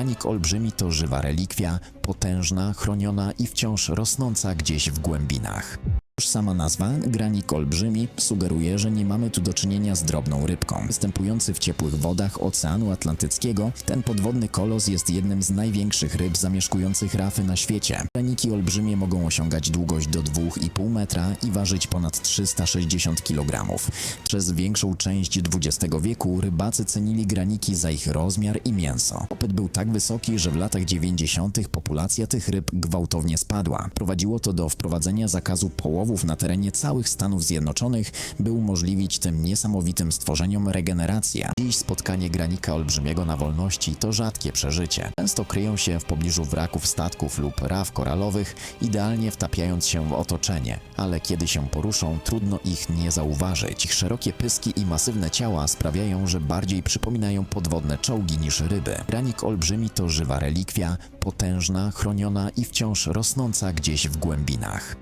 Granik olbrzymi to żywa relikwia, potężna, chroniona i wciąż rosnąca gdzieś w głębinach. Już sama nazwa, granik olbrzymi, sugeruje, że nie mamy tu do czynienia z drobną rybką. Występujący w ciepłych wodach Oceanu Atlantyckiego, ten podwodny kolos jest jednym z największych ryb zamieszkujących rafy na świecie. Graniki olbrzymie mogą osiągać długość do 2,5 metra i ważyć ponad 360 kg. Przez większą część XX wieku rybacy cenili graniki za ich rozmiar i mięso. Popyt był tak wysoki, że w latach 90. populacja tych ryb gwałtownie spadła. Prowadziło to do wprowadzenia zakazu na terenie całych Stanów Zjednoczonych, by umożliwić tym niesamowitym stworzeniom regenerację. Dziś spotkanie granika olbrzymiego na wolności to rzadkie przeżycie. Często kryją się w pobliżu wraków statków lub raf koralowych, idealnie wtapiając się w otoczenie, ale kiedy się poruszą, trudno ich nie zauważyć. Ich szerokie pyski i masywne ciała sprawiają, że bardziej przypominają podwodne czołgi niż ryby. Granik olbrzymi to żywa relikwia, potężna, chroniona i wciąż rosnąca gdzieś w głębinach.